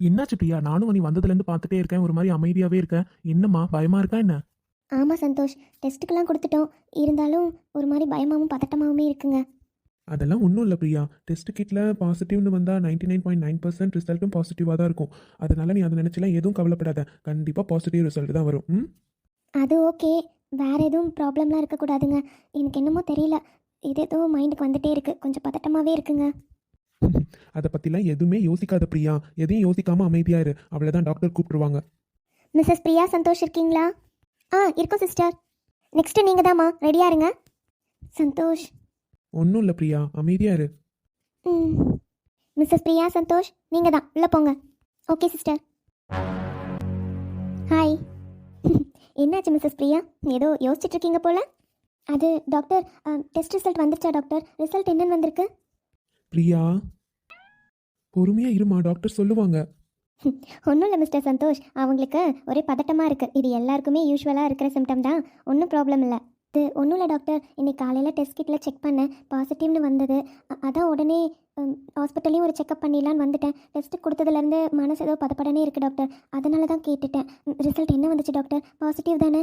என்னாச்சு பிரியா? நானும் நீ வந்ததுலேருந்து பார்த்துட்டே இருக்கேன். ஒரு மாதிரி அமைதியாகவே இருக்கேன் என்னம்மா பயமா இருக்கா என்ன? ஆமாம் சந்தோஷ். டெஸ்ட்டுக்கெல்லாம் கொடுத்துட்டோம். இருந்தாலும் ஒரு மாதிரி பயமாகவும் பதட்டமாகவுமே இருக்குங்க. அதெல்லாம் ஒன்றும் இல்லை பிரியா. டெஸ்ட் கிட்டில் பாசிட்டிவ்னு வந்தால் ninety nine point nine percent ரிசல்ட்டும் பாசிட்டிவாக தான் இருக்கும். அதனால நீ அதை நினச்சலாம் எதுவும் கவலைப்படாத. கண்டிப்பாக பாசிட்டிவ் ரிசல்ட் தான் வரும். ம்? அது ஓகே. வேற எதுவும் ப்ராப்ளம்லாம் இருக்கக்கூடாதுங்க. எனக்கு என்னமோ தெரியல. இது ஏதோ மைண்டுக்கு வந்துட்டே இருக்கு. கொஞ்சம் பதட்டமாகவே இருக்குங்க. அதை பற்றிலாம் எதுவுமே யோசிக்காத பிரியா. எதையும் யோசிக்காமல் அமைதியாக இரு. அவ்வளோதான் டாக்டர் கூப்பிட்டுருவாங்க. மிஸ்ஸஸ் பிரியா சந்தோஷ் இருக்கீங்களா? ஆ இருக்கோம் சிஸ்டர். நெக்ஸ்ட்டு நீங்கள் தாம்மா ரெடியாக இருங்க. சந்தோஷ். ஒன்றும் இல்லை பிரியா. அமைதியாக இரு. ம். மிஸ்ஸஸ் பிரியா சந்தோஷ் நீங்கள் தான் உள்ளே போங்க. Okay sister. ஹாய் என்னாச்சு மிஸ்ஸஸ் பிரியா? ஏதோ யோசிச்சுட்டு இருக்கீங்க போல. அது டாக்டர் டெஸ்ட் ரிசல்ட் வந்துருச்சா டாக்டர் ரிசல்ட் என்னன்னு வந்திருக்கு? பிரியா பொறுமையா இருமா டாக்டர் சொல்லுவாங்க. ஒன்றும் இல்லை மிஸ்டர் சந்தோஷ். அவங்களுக்கு ஒரே பதட்டமாக இருக்குது இது எல்லாருக்குமே யூஸ்வலாக இருக்கிற சிம்டம் தான். ஒன்றும் ப்ராப்ளம் இல்லை. இது ஒன்றும் இல்லை டாக்டர் இன்னைக்கு காலையில் டெஸ்ட் கிட்டில் செக் பண்ணேன். பாசிட்டிவ்னு வந்தது. அதான் உடனே ஹாஸ்பிட்டல்லையும் ஒரு செக்அப் பண்ணிடலான்னு வந்துட்டேன். டெஸ்ட்டு கொடுத்ததுலேருந்து மனசு ஏதோ பதப்படனே இருக்குது டாக்டர் அதனால தான் கேட்டுட்டேன். ரிசல்ட் என்ன வந்துச்சு டாக்டர் பாசிட்டிவ் தானே?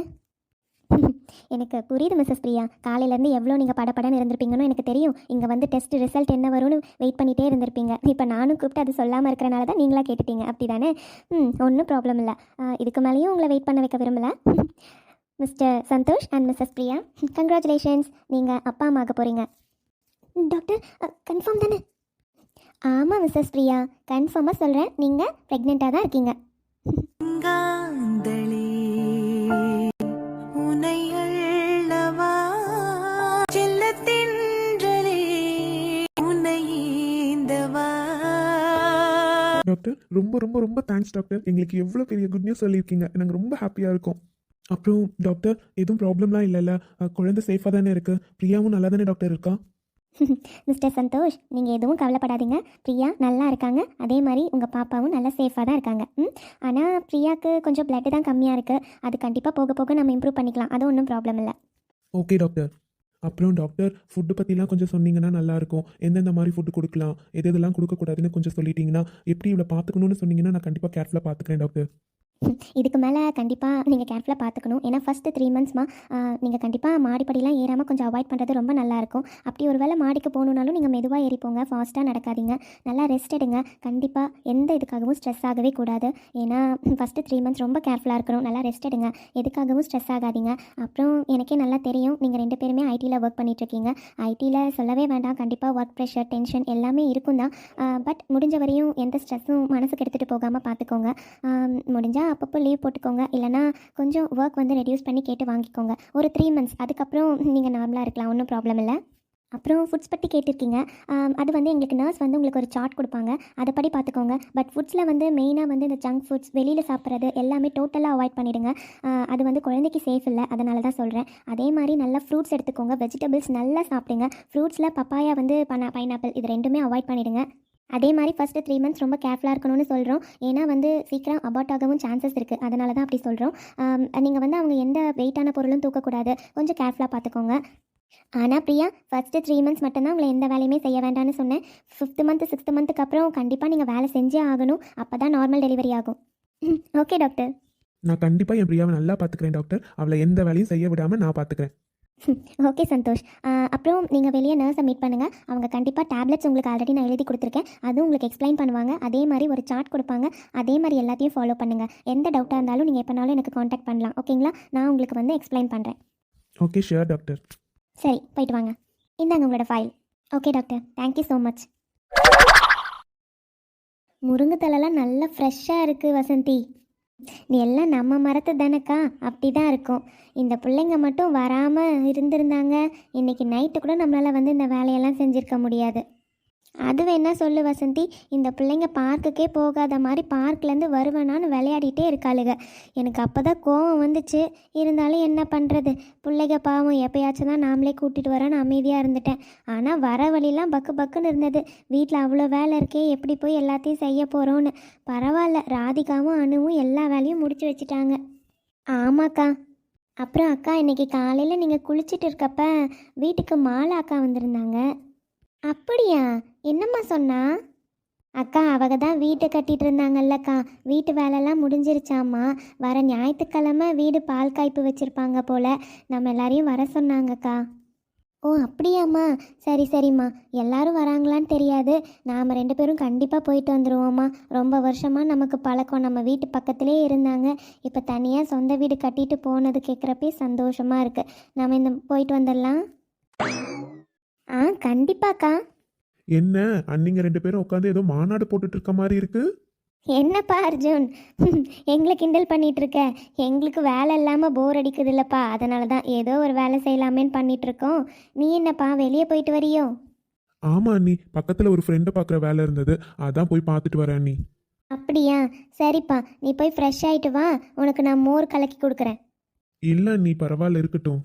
எனக்கு புரியுது மிஸ்ஸஸ் பிரியா. காலையிலேருந்து எவ்வளோ நீங்கள் படப்படன்னு இருந்திருப்பீங்கன்னு எனக்கு தெரியும். இங்கே வந்து டெஸ்ட் ரிசல்ட் என்ன வரும்னு வெயிட் பண்ணிகிட்டே இருந்திருப்பீங்க. இப்போ நானும் கூப்பிட்டு அது சொல்லாமல் இருக்கிறனால தான் நீங்களாக கேட்டுட்டீங்க. அப்படி தானே ம் ஒன்றும் ப்ராப்ளம் இல்லை. இதுக்கு மேலேயும் உங்களை வெயிட் பண்ண வைக்க விரும்பலை. Mr Santosh and Mrs Priya congratulations நீங்கள் அப்பா அம்மா ஆக போகிறீங்க டாக்டர் கன்ஃபார்ம் தானே? ஆமாம் மிஸ்ஸஸ் பிரியா. கன்ஃபார்மாக சொல்கிறேன். நீங்கள் ப்ரெக்னெண்ட்டாக தான் இருக்கீங்க. டாக்டர் ரொம்ப ரொம்ப ரொம்ப தேங்க்ஸ் டாக்டர். எங்களுக்கு எவ்வளோ பெரிய குட் நியூஸ் சொல்லியிருக்கீங்க. நாங்கள் ரொம்ப ஹாப்பியாக இருக்கோம். அப்புறம் டாக்டர் எதுவும் ப்ராப்ளம்லாம் இல்லைல்ல. குழந்தை சேஃபாக தானே இருக்குது பிரியாவும் நல்லா தானே டாக்டர் இருக்கா? மிஸ்டர் சந்தோஷ் நீங்கள் எதுவும் கவலைப்படாதீங்க. பிரியா நல்லா இருக்காங்க. அதே மாதிரி உங்கள் பாப்பாவும் நல்லா சேஃபாக தான் இருக்காங்க. ம்? ஆனால் பிரியாவுக்கு கொஞ்சம் blood தான் கம்மியாக இருக்குது அது கண்டிப்பாக போக போக நம்ம இம்ப்ரூவ் பண்ணிக்கலாம். அது ஒன்றும் ப்ராப்ளம் இல்லை. ஓகே டாக்டர் அப்புறம் டாக்டர் ஃபுட்டு பற்றிலாம் கொஞ்சம் சொன்னீங்கன்னா நல்லாயிருக்கும் எந்தெந்த மாதிரி ஃபுட்டு கொடுக்கலாம் எது எதெல்லாம் கொடுக்கக்கூடாதுன்னு கொஞ்சம் சொல்லிட்டீங்கன்னா எப்படி இவ்வளோ பார்த்துக்கணும்னு சொன்னீங்கன்னா நான் கண்டிப்பாக கேர்ஃபுல்லாக பார்த்துக்கிறேன் டாக்டர் இதுக்கு மேலே கண்டிப்பாக நீங்கள் கேர்ஃபுல்லாக பார்த்துக்கணும் ஏன்னா ஃபஸ்ட்டு த்ரீ மந்த்ஸ்மா நீங்கள் கண்டிப்பாக மாடிப்படிலாம் ஏறாமல் கொஞ்சம் அவாய்ட் பண்ணுறது ரொம்ப நல்லாயிருக்கும் அப்படி ஒரு வேளை மாடிக்கு போகணுன்னாலும் நீங்கள் மெதுவாக ஏறிப்போங்க ஃபாஸ்ட்டாக நடக்காதீங்க. நல்லா ரெஸ்ட் எடுங்க. கண்டிப்பாக எந்த இதுக்காகவும் ஸ்ட்ரெஸ் ஆகவே கூடாது. ஏன்னா ஃபஸ்ட்டு த்ரீ மந்த்ஸ் ரொம்ப கேர்ஃபுல்லாக இருக்கணும். நல்லா ரெஸ்ட் எடுங்க. எதுக்காகவும் ஸ்ட்ரெஸ் ஆகாதீங்க. அப்புறம் எனக்கே நல்லா தெரியும். நீங்கள் ரெண்டு பேருமே ஐடியில் ஒர்க் பண்ணிகிட்ருக்கீங்க ஐடியில் சொல்லவே வேண்டாம். கண்டிப்பாக ஒர்க் ப்ரெஷர் டென்ஷன் எல்லாமே இருக்கும் தான் பட் முடிஞ்ச வரையும் எந்த ஸ்ட்ரெஸ்ஸும் மனசுக்கு எடுத்துகிட்டு போகாமல் பார்த்துக்கோங்க முடிஞ்சால் அப்பப்போ லீவ் போட்டுக்கோங்க. இல்லைனா கொஞ்சம் ஒர்க் வந்து ரெடியூஸ் பண்ணி கேட்டு வாங்கிக்கோங்க. ஒரு த்ரீ மந்த்ஸ் அதுக்கப்புறம் நீங்கள் நார்மலாக இருக்கலாம். ஒன்றும் ப்ராப்ளம் இல்லை. அப்புறம் ஃபுட்ஸ் பற்றி கேட்டிருக்கீங்க. அது வந்து எங்களுக்கு நர்ஸ் வந்து உங்களுக்கு ஒரு சார்ட் கொடுப்பாங்க. அதை படி பார்த்துக்கோங்க. பட் ஃபுட்ஸில் வந்து மெயினாக வந்து இந்த ஜங்க் ஃபுட்ஸ் வெளியில் சாப்பிட்றது எல்லாமே டோட்டலாக அவாய்ட் பண்ணிடுங்க. அது வந்து குழந்தைக்கு சேஃப் இல்லை. அதனால தான் சொல்கிறேன் அதே மாதிரி நல்லா ஃப்ரூட்ஸ் எடுத்துக்கோங்க. வெஜிடபிள்ஸ் நல்லா சாப்பிடுங்க. ஃப்ரூட்ஸில் பப்பாயா வந்து பனா பைனாப்பிள் இது ரெண்டுமே அவாய்ட் பண்ணிவிடுங்க அதே மாதிரி ஃபஸ்ட்டு த்ரீ மந்த்ஸ் ரொம்ப கேர்ஃபுல்லாக இருக்கணும்னு சொல்கிறோம் ஏன்னா வந்து சீக்கிரம் அபார்ட் ஆகவும் சான்சஸ் இருக்குது அதனால தான் அப்படி சொல்கிறோம் நீங்கள் வந்து அவங்க எந்த வெயிட்டான பொருளும் தூக்கக்கூடாது. கொஞ்சம் கேர்ஃபுல்லாக பார்த்துக்கோங்க ஆனால் பிரியா ஃபஸ்ட்டு த்ரீ மந்த்ஸ் மட்டும்தான் உங்களை எந்த வேலையுமே செய்ய வேண்டாம்னு சொன்னேன். ஃபிஃப்த் மந்த் சிக்ஸ்த் மந்த்துக்கு அப்புறம் கண்டிப்பாக நீங்கள் வேலை செஞ்சே ஆகணும். அப்போ தான் நார்மல் டெலிவரி ஆகும். ஓகே டாக்டர் நான் கண்டிப்பாக என் பிரியாவை நல்லா பார்த்துக்கிறேன் டாக்டர் அவளை எந்த வேலையும் செய்ய விடாமல் நான் பார்த்துக்கிறேன் ஓகே சந்தோஷ். அப்புறம் நீங்கள் வெளியே நர்ஸை மீட் பண்ணுங்கள் அவங்க கண்டிப்பாக டேப்லெட்ஸ் உங்களுக்கு ஆல்ரெடி நான் எழுதி கொடுத்துருக்கேன். அதுவும் உங்களுக்கு எக்ஸ்பிளைன் பண்ணுவாங்க. அதே மாதிரி ஒரு சார்ட் கொடுப்பாங்க. அதே மாதிரி எல்லாத்தையும் ஃபாலோ பண்ணுங்கள் எந்த டவுட்டாக இருந்தாலும் நீங்கள் எப்போனாலும் எனக்கு காண்டாக்ட் பண்ணலாம். ஓகேங்களா நான் உங்களுக்கு வந்து எக்ஸ்பிளைன் பண்ணுறேன் ஓகே ஷியோர் டாக்டர் சரி போயிட்டு வாங்க. இந்தாங்க உங்களோட file okay doctor thank you so much முருங்கைத்தலைலாம் நல்லா ஃப்ரெஷ்ஷாக இருக்குது வசந்தி. எல்லாம் நம்ம மரத்து தானக்கா? அப்படி தான் இருக்கும். இந்த பிள்ளைங்க மட்டும் வராமல் இருந்திருந்தாங்க. இன்னைக்கு நைட்டு கூட நம்மளால் வந்து இந்த வேலையெல்லாம் செஞ்சுருக்க முடியாது. அது வேணா சொல்லு வசந்தி. இந்த பிள்ளைங்க பார்க்குக்கே போகாத மாதிரி பார்க்லேருந்து வருவேனான்னு விளையாடிட்டே இருக்காளுங்க எனக்கு அப்போ தான் கோவம் வந்துச்சு. இருந்தாலும் என்ன பண்ணுறது பிள்ளைங்க பாவம் எப்பயாச்சும் தான் நாமளே கூட்டிகிட்டு வரோன்னு அமைதியாக இருந்துட்டேன். ஆனால் வர வழிலாம் பக்கு பக்குன்னு இருந்தது. வீட்டில் அவ்வளோ வேலை இருக்கே எப்படி போய் எல்லாத்தையும் செய்ய போகிறோன்னு பரவாயில்ல ராதிகாவும் அணுவும் எல்லா வேலையும் முடிச்சு வச்சுட்டாங்க. ஆமாக்கா. அப்புறம் அக்கா இன்னைக்கு காலையில் நீங்கள் குளிச்சுட்டு இருக்கப்ப வீட்டுக்கு மாலா அக்கா வந்திருந்தாங்க. அப்படியா? என்னம்மா சொன்னா? அக்கா அவங்க தான் வீட்டை கட்டிட்டு இருந்தாங்கல்லக்கா வீட்டு வேலைலாம் முடிஞ்சிருச்சாம்மா. வர ஞாயிற்றுக்கிழமை வீடு பால் காய்ப்பு வச்சுருப்பாங்க போல. நம்ம எல்லாரையும் வர சொன்னாங்கக்கா ஓ அப்படியாம்மா. சரி சரிம்மா. எல்லாரும் வராங்களான்னு தெரியாது. நாம் ரெண்டு பேரும் கண்டிப்பாக போயிட்டு வந்துடுவோம்மா ரொம்ப வருஷமாக நமக்கு பழக்கம். நம்ம வீட்டு பக்கத்திலே இருந்தாங்க. இப்போ தனியாக சொந்த வீடு கட்டிட்டு போனது கேட்குறப்பே சந்தோஷமாக இருக்குது நம்ம இந்த போயிட்டு வந்துடலாம். ஆ கண்டிப்பாக்கா என்ன? அன்னிங்க ரெண்டு பேரும் உட்காந்து ஏதோ மாநாடு போட்டுட்டு இருக்க மாதிரி இருக்கு? என்னப்பா அர்ஜுன்? எங்களை கிண்டல் பண்ணிட்டு இருக்க எங்களுக்கு வேலை இல்லாமல் போர் அடிக்குது இல்லப்பா அதனால தான் ஏதோ ஒரு வேலை செய்யலாமேன்னு பண்ணிட்டு இருக்கோம் நீ என்னப்பா வெளியே போயிட்டு வரியோ? ஆமா அண்ணி. பக்கத்துல ஒரு ஃப்ரெண்டை பார்க்குற வேலை இருந்தது. அதான் போய் பார்த்துட்டு வரேன் அண்ணி. அப்படியா? சரிப்பா. நீ போய் ஃப்ரெஷ் ஆயிட்டு வா. உனக்கு நான் மோர் கலக்கி கொடுக்குறேன். இல்ல அண்ணி. பரவாயில்ல இருக்கட்டும்.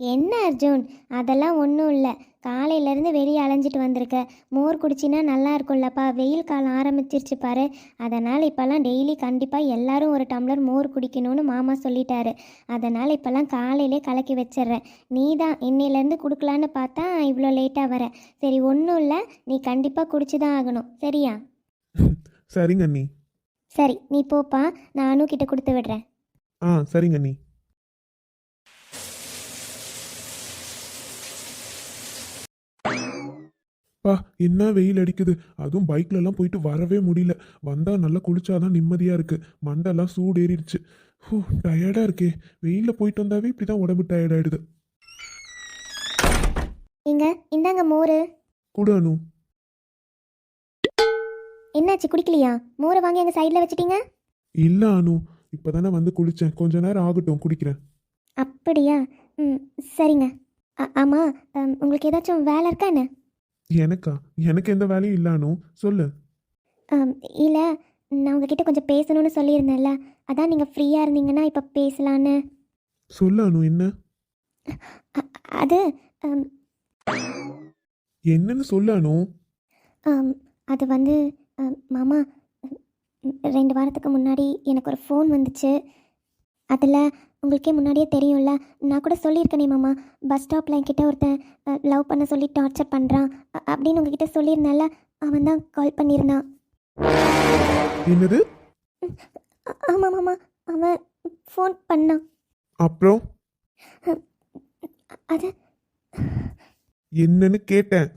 என்ன அர்ஜுன்? அதெல்லாம் ஒன்றும் இல்லை. காலையிலேருந்து வெளியே அலைஞ்சிட்டு வந்திருக்க. மோர் குடிச்சினா நல்லா இருக்கும்லப்பா. வெயில் காலம் ஆரம்பிச்சிருச்சு பாரு. அதனால் இப்போல்லாம் டெய்லி கண்டிப்பாக எல்லாரும் ஒரு டம்ளர் மோர் குடிக்கணும்னு மாமா சொல்லிட்டாரு. அதனால் இப்போல்லாம் காலையிலே கலக்கி வச்சிடுறேன். நீ தான் இன்னையிலேருந்து கொடுக்கலான்னு பார்த்தா இவ்வளோ லேட்டாக வர. சரி ஒன்றும் இல்லை. நீ கண்டிப்பாக குடிச்சு தான் ஆகணும். சரியா? சரிங்க அண்ணி. சரி நீ போப்பா. நானும் கிட்ட கொடுத்து விடுறேன். ஆ சரிங்க அண்ணி. பா என்ன வெயில் அடிக்குது? அதுவும் பைக்ல எல்லாம் போயிட்டு வரவே முடியல. வந்தா நல்லா குளிச்சாதான் நிம்மதியா இருக்கு. மண்டெல்லாம் சூடு ஏறிடுச்சு ஹூ டயர்டா இருக்கே. வெயில்ல போயிட்டு வந்தாவே இப்படிதான் உடம்பு டயர்ட் ஆயிடுது. இங்க இந்தாங்க மோர். குடு அனு. என்னாச்சு குடிக்கலையா? மோரை வாங்கி அங்கே சைடில் வச்சிட்டீங்க? இல்ல அனு. இப்பதானே வந்து குளிச்சேன். கொஞ்ச நேரம் ஆகட்டும் குடிக்கிறேன். அப்படியா? ம் சரிங்க. ஆ- ஆமா அம், உங்களுக்கு ஏதாச்சும் வேலை இருக்கா என்ன? எனக்கா? எனக்கு எந்த வேலையும் இல்ல அனு சொல்லு இல்லை நான் உங்ககிட்ட கொஞ்சம் பேசணும்னு சொல்லியிருந்தேன்ல. அதான் நீங்கள் ஃப்ரீயாக இருந்தீங்கன்னா இப்போ பேசலான்னு. சொல்லு அனு என்ன? அ- அது அம், என்னன்னு சொல்லு அனு. அம், அது வந்து அம், மாமா ம், ரெண்டு வாரத்துக்கு முன்னாடி எனக்கு ஒரு ஃபோன் வந்துச்சு. அதில் உங்களுக்கே முன்னாடியே தெரியும்ல? நான் கூட சொல்லியிருக்கேனே மாமா. பஸ் ஸ்டாப்பில் என்கிட்ட ஒருத்தன் லவ் பண்ண சொல்லி டார்ச்சர் பண்ணுறான் அப்படின்னு உங்ககிட்ட சொல்லியிருந்தேன்ல அவன் தான் கால் பண்ணியிருந்தான். என்னது? ஆமாம் மாமா. அவன் ஃபோன் பண்ணான். அப்புறம்? அது என்னன்னு கேட்டேன்.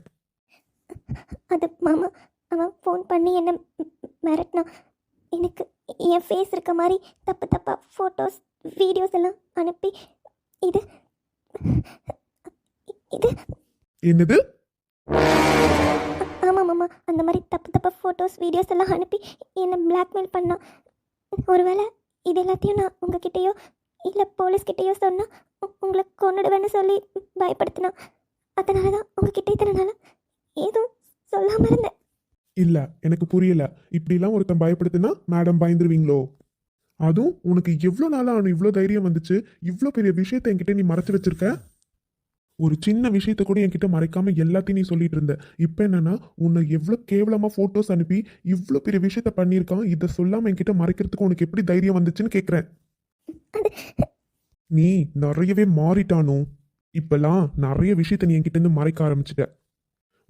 அது மாமா அவன் ஃபோன் பண்ணி என்ன மிரட்டினான். எனக்கு என் ஃபேஸ் இருக்க மாதிரி தப்பு தப்பாக ஃபோட்டோஸ் வீடியோஸ் எல்லாம் அனுப்பி இது இது. என்னது? ஆமாம் மாமா அந்த மாதிரி தப்பு தப்பாக ஃபோட்டோஸ் வீடியோஸ் எல்லாம் அனுப்பி என்னை பிளாக்மெயில் பண்ணான் ஒருவேளை இது எல்லாத்தையும் நான் உங்ககிட்டயோ இல்லை போலீஸ்கிட்டயோ சொன்னால் உங்களை கொண்டுடுவேன்னு சொல்லி பயப்படுத்தினான் அதனால தான் உங்ககிட்ட இத்தனை நாளாக ஏதும் சொல்லாமல் இருந்தேன். இல்ல எனக்கு புரியல. இப்படிலாம் ஒருத்தன் பயப்படுத்தினா மேடம் பயந்துருவீங்களோ? அதுவும் உனக்கு எவ்வளோ நாளாக அவனு இவ்வளோ தைரியம் வந்துச்சு? இவ்வளோ பெரிய விஷயத்த என்கிட்ட நீ மறைச்சு வச்சிருக்க? ஒரு சின்ன விஷயத்த கூட என்கிட்ட மறைக்காம எல்லாத்தையும் நீ சொல்லிட்டு இருந்த. இப்போ என்னன்னா உன்னை எவ்வளோ கேவலமாக ஃபோட்டோஸ் அனுப்பி இவ்வளோ பெரிய விஷயத்த பண்ணியிருக்கான். இதை சொல்லாமல் என்கிட்ட மறைக்கிறதுக்கு உனக்கு எப்படி தைரியம் வந்துச்சுன்னு கேட்குறேன் நீ நிறையவே மாறிட்டானோ? இப்பெல்லாம் நிறைய விஷயத்த நீ என்கிட்ட இருந்து மறைக்க ஆரம்பிச்சிட்ட.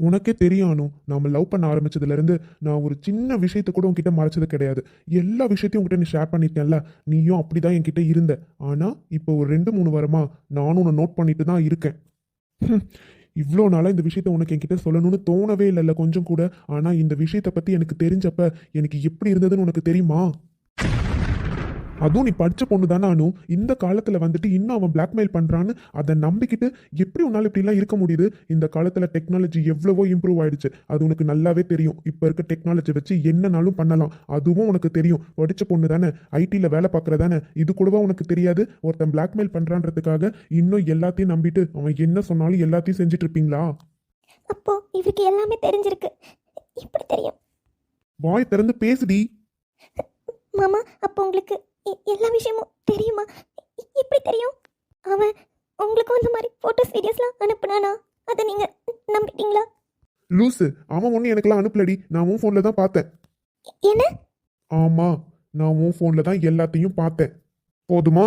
உனக்கே தெரியானோ நாம் லவ் பண்ண ஆரம்பித்ததுலேருந்து நான் ஒரு சின்ன விஷயத்த கூட உன்கிட்ட மறைச்சது கிடையாது. எல்லா விஷயத்தையும் உங்ககிட்ட நீ ஷேர் பண்ணிட்டேன்ல நீயும் அப்படி தான் என்கிட்ட இருந்த. ஆனால் இப்போ ஒரு ரெண்டு மூணு வாரமா நானும் உன்னை நோட் பண்ணிட்டு தான் இருக்கேன். இவ்வளோ நாளாக இந்த விஷயத்த உனக்கு என்கிட்ட சொல்லணும்னு தோணவே இல்லைல்ல கொஞ்சம் கூட. ஆனால் இந்த விஷயத்தை பற்றி எனக்கு தெரிஞ்சப்ப எனக்கு எப்படி இருந்ததுன்னு உனக்கு தெரியுமா? அதுவும் நீ படிச்ச பொண்ணு தானே அனு. இந்த காலத்துல வந்துட்டு இன்னும் அவன் பிளாக்மெயில் பண்றான்னு அதை நம்பிக்கிட்டு எப்படி உன்னால இப்படிலாம் இருக்க முடியுது? இந்த காலத்துல டெக்னாலஜி எவ்வளவோ இம்ப்ரூவ் ஆயிடுச்சு. அது உனக்கு நல்லாவே தெரியும். இப்ப இருக்க டெக்னாலஜி வச்சு என்னனாலும் பண்ணலாம். அதுவும் உனக்கு தெரியும். படிச்ச பொண்ணு தானே ஐடில வேலை பார்க்கற தானே இது கூடவா உனக்கு தெரியாது? ஒருத்தன் பிளாக்மெயில் பண்றான்றதுக்காக இன்னும் எல்லாத்தையும் நம்பிட்டு அவன் என்ன சொன்னாலும் எல்லாத்தையும் செஞ்சுட்டு இருப்பீங்களா? அப்போ இவருக்கு எல்லாமே தெரிஞ்சிருக்கு. எப்படி தெரியும்? வாய் திறந்து பேசுடி. மாமா அப்போ உங்களுக்கு எல்லா விஷயமும் தெரியுமா? எப்படி தெரியும்? அவன் உங்களுக்கும் அந்த மாதிரி ஃபோட்டோஸ் வீடியோஸ்லாம் அனுப்புனானா? அதை நீங்கள் நம்பிட்டீங்களா? லூசு அவன் ஒன்னும் எனக்கெல்லாம் அனுப்பலடி. நான் உன் ஃபோன்ல தான் பார்த்தேன். என்ன? ஆமா நான் உன் ஃபோன்ல தான் எல்லாத்தையும் பார்த்தேன். போதுமா?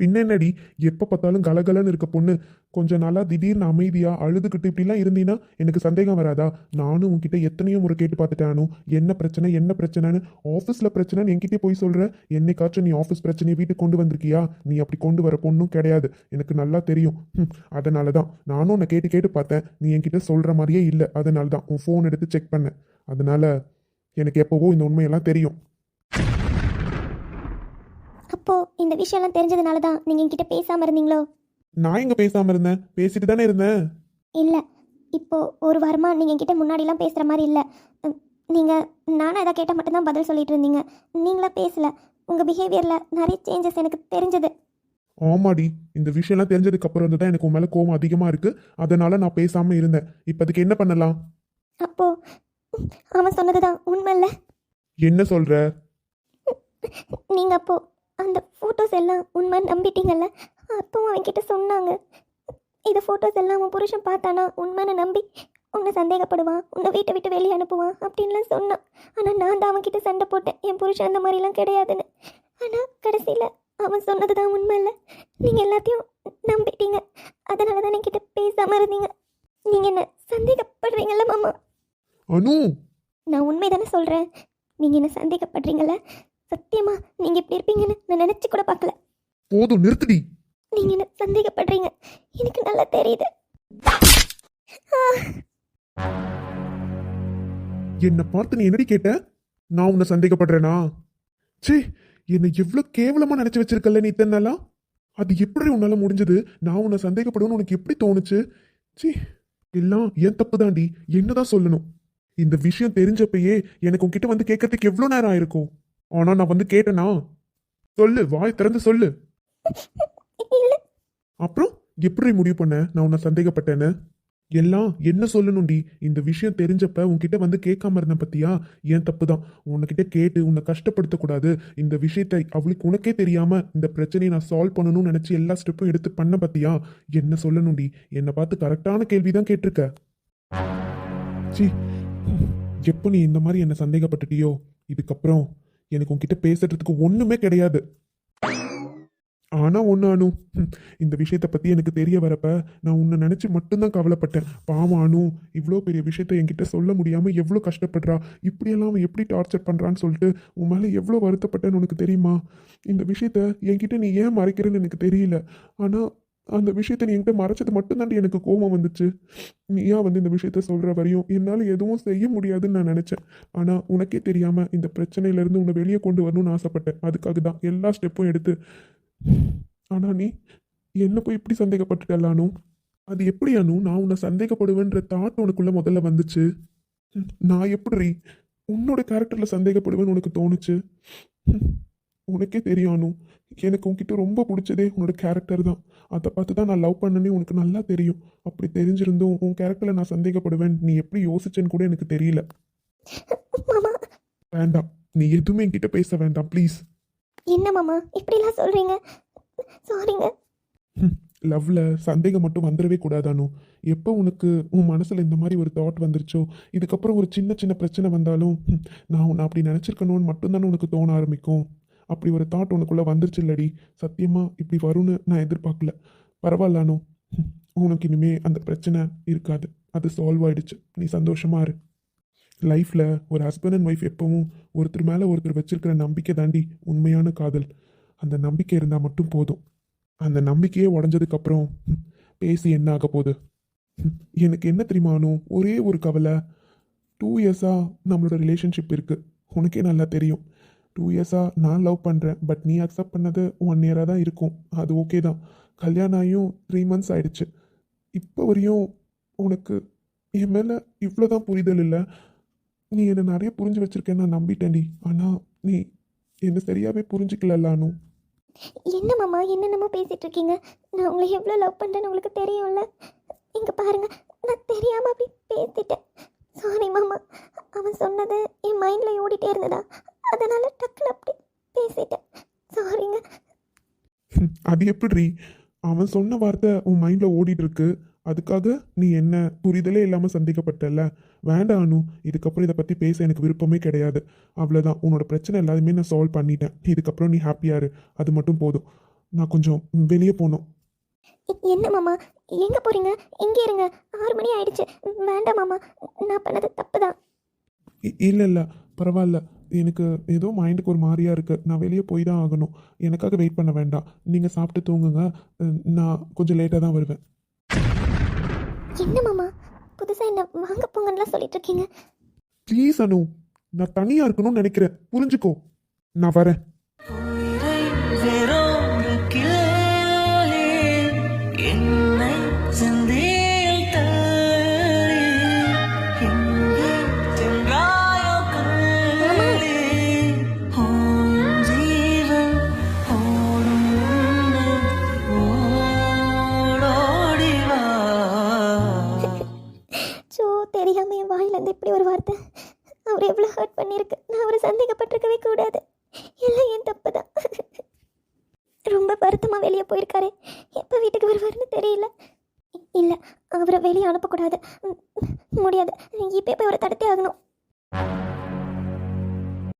பின்ன என்னடி எப்போ பார்த்தாலும் கலகலன்னு இருக்க பொண்ணு. கொஞ்ச நாளாக திடீர்னு அமைதியாக அழுதுகிட்டு இப்படிலாம் இருந்தீன்னா எனக்கு சந்தேகம் வராதா? நானும் உன்கிட்ட எத்தனையோ முறை கேட்டு பார்த்துட்டானு என்ன பிரச்சனை என்ன பிரச்சனைன்னு? ஆஃபீஸில் பிரச்சனைன்னு என்கிட்டே போய் சொல்கிற என்னைக்காச்சும் நீ ஆஃபீஸ் பிரச்சனையை வீட்டுக்கு கொண்டு வந்திருக்கியா? நீ அப்படி கொண்டு வர பொண்ணும் கிடையாது. எனக்கு நல்லா தெரியும். அதனால தான் நானும் உன்னை கேட்டு கேட்டு பார்த்தேன். நீ என்கிட்ட சொல்கிற மாதிரியே இல்லை. அதனால தான் உன் ஃபோன் எடுத்து செக் பண்ணேன். அதனால் எனக்கு எப்போவோ இந்த உண்மையெல்லாம் தெரியும். அப்போது இந்த விஷயம்லாம் தெரிஞ்சதுனால தான் நீங்கள் என்கிட்ட பேசாமல் இருந்தீங்களோ? நான் எங்க பேசாம இருந்தேன்? பேசிட்டு தானே இருந்தேன். இல்லை. இப்போது ஒரு வாரமாக நீங்கள் என்கிட்ட முன்னாடிலாம் பேசுகிற மாதிரி இல்லை. நீங்கள் நானும் எதாவது கேட்டால் மட்டும்தான் பதில் சொல்லிட்டு இருந்தீங்க. நீங்களா பேசலை. உங்கள் பிஹேவியரில் நிறைய சேஞ்சஸ் எனக்கு தெரிஞ்சது. ஆமாடி. இந்த விஷயம்லாம் தெரிஞ்சதுக்கு அப்புறம் தான் எனக்கு உன் மேல கோவம் அதிகமா இருக்கு. அதனால நான் பேசாம இருந்தேன். இப்ப அதுக்கு என்ன பண்ணலாம்? அப்போது அவன் சொன்னது தான் உண்மை இல்லை என்ன சொல்ற? நீங்கள் அப்போது அந்த ஃபோட்டோஸ் எல்லாம் உண்மை நம்பிட்டீங்கல்ல? அப்பவும் அவன்கிட்ட சொன்னாங்க. இந்த ஃபோட்டோஸ் எல்லாம் அவன் புருஷன் பார்த்தானா? உண்மைன்னு நம்பி உன்னை சந்தேகப்படுவான் உன்னை வீட்டை விட்டு வெளியே அனுப்புவான் அப்படின்லாம் சொன்னான். ஆனால் நான் தான் அவன்கிட்ட சண்டை போட்டேன். என் புருஷன் அந்த மாதிரிலாம் கிடையாதுன்னு. ஆனால் கடைசியில் அவன் சொன்னது தான் உண்மை இல்லை. நீங்கள் எல்லாத்தையும் நம்பிட்டீங்க. அதனால தான் என்கிட்ட பேசாமல் இருந்தீங்க. நீங்கள் என்ன சந்தேகப்படுறீங்கல்ல மாமா? அனு! நான் உண்மை தானே சொல்கிறேன் நீங்கள் என்ன சந்தேகப்படுறீங்கல்ல? சத்தியமா நீங்கள் இப்படி இருப்பீங்கன்னு நான் நினச்சி கூட பார்க்கல. போதும் நிறுத்துடி. நீங்கள் என்ன சந்தேகப்படுறீங்க? எனக்கு நல்லா தெரியுது. என்னை பார்த்து நீ என்னடி கேட்ட? நான் உன்னை சந்தேகப்படுறேனா? ச்சே என்னை எவ்வளவு கேவலமா நினைச்சு வச்சிருக்கல நீ இத்தனை நாளா? அது எப்படி உன்னால முடிஞ்சது? நான் உன்னை சந்தேகப்படுவேன்னு உனக்கு எப்படி தோணுச்சு? ச்சீ எல்லாம் என் தப்பு தாண்டி என்னதான் சொல்லணும்? இந்த விஷயம் தெரிஞ்சப்பயே எனக்கு உன்கிட்ட வந்து கேட்கறதுக்கு எவ்வளவு நேரம் ஆயிருக்கும்? ஆனா நான் வந்து கேட்டேனா? சொல்லு வாய் திறந்து சொல்லு. அப்புறம் எப்படி முடிவு பண்ண? நான் உன்னை சந்தேகப்பட்டேன்னு. எல்லாம் என்ன சொல்லணும்டி? இந்த விஷயம் தெரிஞ்சப்ப உன்கிட்ட வந்து கேட்காம இருந்தேன் பத்தியா? ஏன் தப்பு தான் உன்கிட்ட கேட்டு உன்னை கஷ்டப்படுத்தக்கூடாது. இந்த விஷயத்தை அவளுக்கு உனக்கே தெரியாம இந்த பிரச்சனையை நான் சால்வ் பண்ணணும்னு நினைச்சு எல்லா ஸ்டெப்பும் எடுத்து பண்ண பத்தியா? என்ன சொல்லணும்டி? என்னை பார்த்து கரெக்டான கேள்வி தான் கேட்டிருக்க. சி எப்போ நீ இந்த மாதிரி என்னை சந்தேகப்பட்டுட்டியோ? இதுக்கப்புறம் எனக்கு உன்கிட்ட பேசுறதுக்கு ஒண்ணுமே கிடையாது. ஆனா ஒன்று அணு இந்த விஷயத்தை பத்தி எனக்கு தெரிய வரப்ப நான் உன்னை நினைச்சு மட்டும்தான் கவலைப்பட்டேன். பாவம் அணு இவ்வளோ பெரிய விஷயத்த என்கிட்ட சொல்ல முடியாம எவ்வளோ கஷ்டப்படுறா? இப்படியெல்லாம் அவன் எப்படி டார்ச்சர் பண்றான்னு சொல்லிட்டு உன் மேல எவ்வளோ வருத்தப்பட்டேன்னு உனக்கு தெரியுமா? இந்த விஷயத்த என்கிட்ட நீ ஏன் மறைக்கிறேன்னு எனக்கு தெரியல. ஆனா அந்த விஷயத்த நீ என்கிட்ட மறைச்சது மட்டும்தாண்டி எனக்கு கோபம் வந்துச்சு. நீயா வந்து இந்த விஷயத்த சொல்கிற வரையும் என்னால் எதுவும் செய்ய முடியாதுன்னு நான் நினச்சேன். ஆனால் உனக்கே தெரியாமல் இந்த பிரச்சனையிலேருந்து உன்னை வெளியே கொண்டு வரணும்னு ஆசைப்பட்டேன். அதுக்காக தான் எல்லா ஸ்டெப்பும் எடுத்து. ஆனால் நீ என்ன போய் இப்படி சந்தேகப்பட்டுட்டலானோ அது எப்படி அனு? நான் உன்னை சந்தேகப்படுவேன்ற தாட் உனக்குள்ளே முதல்ல வந்துச்சு. நான் எப்படி உன்னோட கேரக்டரில் சந்தேகப்படுவேன்னு உனக்கு தோணுச்சு? உனக்கே தெரியும் எனக்கு உன்கிட்ட ரொம்ப பிடிச்சதே உன்னோட கேரக்டர் தான். அதை பார்த்து தான் நான் லவ் பண்ணனே உனக்கு நல்லா தெரியும். அப்படி தெரிஞ்சிருந்தும் உன் கேரக்டர்ல நான் சந்தேகப்படுவேன். நீ எப்படி யோசிச்சேன்னு கூட எனக்கு தெரியல. வேண்டாம். நீ எதுவுமே என்கிட்ட பேச வேண்டாம் ப்ளீஸ் என்ன மாமா? இப்படிலாம் சொல்கிறீங்க சாரிங்க லவ்ல சந்தேகம் மட்டும் வந்துடவே கூடாதானோ எப்போ உனக்கு உன் மனசுல இந்த மாதிரி ஒரு தாட் வந்துருச்சோ இதுக்கப்புறம் ஒரு சின்ன சின்ன பிரச்சனை வந்தாலும் நான் உன்னை அப்படி நினச்சிருக்கணும்னு மட்டும்தானே உனக்கு தோண ஆரம்பிக்கும். அப்படி ஒரு தாட் உனக்குள்ள வந்துருச்சு இல்லடி. சத்தியமா இப்படி வரும்னு நான் எதிர்பார்க்கல. பரவாயில்லானோ உனக்கு இனிமே அந்த பிரச்சனை இருக்காது. அது சால்வ் ஆயிடுச்சு. நீ சந்தோஷமா இரு. லைஃப்ல ஒரு ஹஸ்பண்ட் அண்ட் ஒய்ஃப் எப்பவும் ஒருத்தர் மேல ஒருத்தர் வச்சிருக்கிற நம்பிக்கை தாண்டி உண்மையான காதல். அந்த நம்பிக்கை இருந்தால் மட்டும் போதும். அந்த நம்பிக்கையே உடஞ்சதுக்கப்புறம் பேசி என்ன ஆக போகுது? எனக்கு என்ன தெரியுமானோ ஒரே ஒரு கவலை. டூ இயர்ஸாக நம்மளோட ரிலேஷன்ஷிப் இருக்குது உனக்கே நல்லா தெரியும். டூ இயர்ஸாக நான் லவ் பண்ணுறேன் பட் நீ அக்செப்ட் பண்ணது ஒன் இயராக தான் இருக்கும். அது ஓகே தான். கல்யாணம் ஆகியும் த்ரீ மந்த்ஸ் ஆயிடுச்சு. இப்போ வரையும் உனக்கு என் மேலே இவ்வளோ தான் புரிதல் இல்லை. நீ என்னை நிறைய புரிஞ்சு வச்சுருக்கேன் நான் நம்பிட்டேன்டி ஆனால் நீ என்னை சரியாகவே புரிஞ்சுக்கலானு என்ன மாமா என்னென்னமோ பேசிட்டு இருக்கீங்க? நான் உங்களை எவ்வளோ லவ் பண்ணுறேன்னு உங்களுக்கு தெரியும்ல? இங்கே பாருங்க நான் தெரியாமல் அப்படி பேசிட்டேன். சாரி மாமா அவன் சொன்னது என் மைண்டில் ஓடிட்டே இருந்ததா? அதனால டக்குன்னு அப்படி பேசிட்டேன். சாரிங்க அது எப்படி அவன் சொன்ன வார்த்தை உன் மைண்டில் ஓடிட்டு இருக்கு அதுக்காக நீ என்ன புரிதலே இல்லாமல் சந்திக்கப்பட்டல வேண்டாம் அனு. இதுக்கப்புறம் இதை பற்றி பேச எனக்கு விருப்பமே கிடையாது. அவ்வளோதான் உன்னோட பிரச்சனை எல்லாத்தையுமே நான் சால்வ் பண்ணிட்டேன். இதுக்கப்புறம் நீ ஹாப்பியா இரு அது மட்டும் போதும். நான் கொஞ்சம் வெளியே போகணும் என்ன மாமா? எங்கே போகிறீங்க இங்கே இருங்க. ஆறு மணி ஆயிடுச்சு. வேண்டாம் மாமா. நான் பண்ணது தப்பு தான் இல்லை இல்லை. பரவாயில்ல. எனக்கு ஏதோ மைண்டுக்கு ஒரு மாதிரியா இருக்கு. நான் வெளியே போய் தான் ஆகணும். எனக்காக வெயிட் பண்ண வேண்டாம். நீங்கள் சாப்பிட்டு தூங்குங்க. நான் கொஞ்சம் லேட்டாக தான் வருவேன். என்ன மாமா? புதுசாக என்ன வாங்க போங்கன்னுலாம் சொல்லிட்டு இருக்கீங்க. ப்ளீஸ் அனு. நான் தனியாக இருக்கணும்னு நினைக்கிறேன். புரிஞ்சுக்கோ. நான் வரேன்.